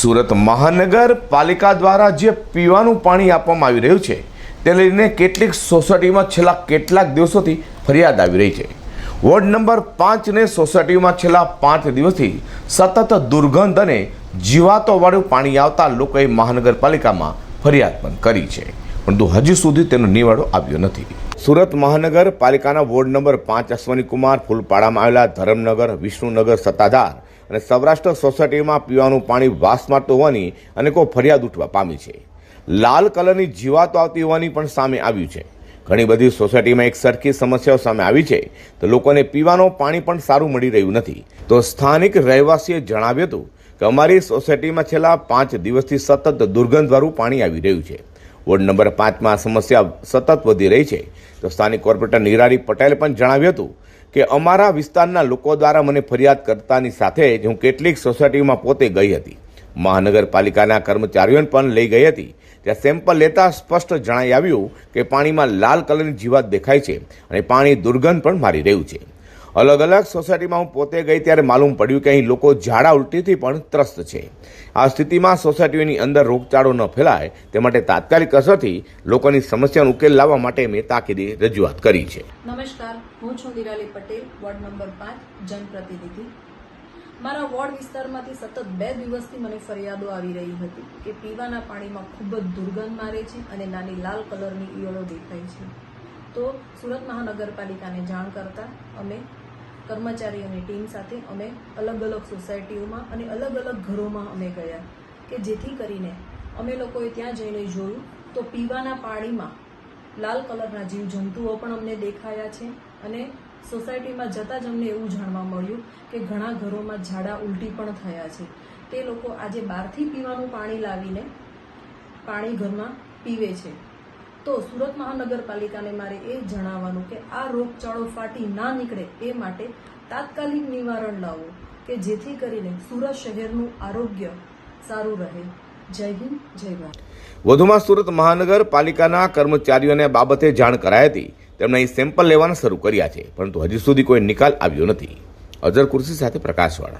સુરત મહાનગરપાલિકા દ્વારા જે પીવાનું પાણી આપવામાં આવી રહ્યું છે, તે લઈને કેટલીક સોસાયટીમાં છેલ્લા કેટલાક દિવસોથી ફરિયાદ આવી રહી છે. વોર્ડ નંબર પાંચને સોસાયટીમાં છેલ્લા પાંચ દિવસથી સતત દુર્ગંધ અને જીવાતોવાળું પાણી આવતા લોકોએ મહાનગરપાલિકામાં ફરિયાદ પણ કરી છે. પરંતુ હજુ સુધી તેનો નિવાડો આવ્યો નથી. સુરત મહાનગરપાલિકાના વોર્ડ નંબર પાંચ અશ્વની કુમાર ફૂલપાડામાં આવેલા ધરમનગર વિષ્ણુનગર સત્તાધાર અને સૌરાષ્ટ્ર સોસાયટીમાં પીવાનું પાણી વાસ મારતું હોવાની અનેકો ફરિયાદ ઉઠવા પામી છે. લાલ કલરની જીવાતો આવતી હોવાની પણ સામે આવ્યું છે. ઘણી બધી સોસાયટીમાં એક સરખી સમસ્યાઓ સામે આવી છે તો લોકોને પીવાનું પાણી પણ સારું મળી રહ્યું નથી. તો સ્થાનિક રહેવાસીએ જણાવ્યું હતું કે અમારી સોસાયટીમાં છેલ્લા પાંચ દિવસથી સતત દુર્ગંધવાળું પાણી આવી રહ્યું છે. વોર્ડ નંબર પાંચમાં આ સમસ્યા સતત વધી રહી છે. તો સ્થાનિક કોર્પોરેટર નિરારી પટેલે પણ જણાવ્યું હતું કે અમારા વિસ્તારના લોકો દ્વારા મને ફરિયાદ કરતાની સાથે જ હું કેટલીક સોસાયટીમાં પોતે ગઈ હતી. મહાનગરપાલિકાના કર્મચારીઓને પણ લઈ ગઈ હતી. ત્યાં સેમ્પલ લેતા સ્પષ્ટ જણાઈ આવ્યું કે પાણીમાં લાલ કલરની જીવાત દેખાય છે અને પાણી દુર્ગંધ પણ મારી રહ્યું છે. અલગ અલગ સોસાયટીમાં હું પોતે ગઈ ત્યારે માલુમ પડ્યું કે અહીં લોકો ઝાડા ઉલટીથી પણ ત્રસ્ત છે. આ સ્થિતિમાં સોસાયટીઓની અંદર રોગચાળો ન ફેલાય, તે માટે તાત્કાલિક અસરથી લોકોની સમસ્યાનો ઉકેલ લાવવા માટે મેં તાકીદે રજૂઆત કરી છે. નમસ્કાર, હું છું નિરાલી પટેલ, વોર્ડ નંબર પાંચ, જનપ્રતિનિધિ. મારા વોર્ડ વિસ્તારમાંથી સતત બે દિવસથી મને ફરિયાદો આવી રહી હતી કે પીવાના પાણીમાં ખૂબ જ દુર્ગંધ મારે છે અને નાની લાલ કલરની ઈયળો દેખાય છે. તો સુરત મહાનગરપાલિકાને જાણ કરતા અમે કર્મચારીઓની ટીમ સાથે અમે અલગ અલગ સોસાયટીઓમાં અને અલગ અલગ ઘરોમાં અમે ગયા કે જેથી કરીને અમે લોકોએ ત્યાં જઈને જોયું તો પીવાના પાણીમાં લાલ કલરના જીવજંતુઓ પણ અમને દેખાયા છે અને સોસાયટીમાં જતાં જ અમને એવું જાણવા મળ્યું કે ઘણા ઘરોમાં ઝાડા ઉલટી પણ થયા છે. તે લોકો આજે બહારથી પીવાનું પાણી લાવીને પાણી ઘરમાં પીવે છે. તો સુરત મહાનગરપાલિકાને મારે એ જણાવવાનું કે આ રોગચાળો ફાટી ના નીકળે એ માટે તાત્કાલિક નિવારણ લાવો કે જેથી કરીને સુરત શહેરનું આરોગ્ય સારું રહે. જય હિન્દ, જય ભારત. વધુમાં સુરત મહાનગરપાલિકાના કર્મચારીઓને બાબતે જાણ કરાઈ હતી. તેમણે અહીં સેમ્પલ લેવાના શરૂ કર્યા છે, પરંતુ હજી સુધી કોઈ નિકાલ આવ્યો નથી. અજર કુર્સી સાથે પ્રકાશવાળા.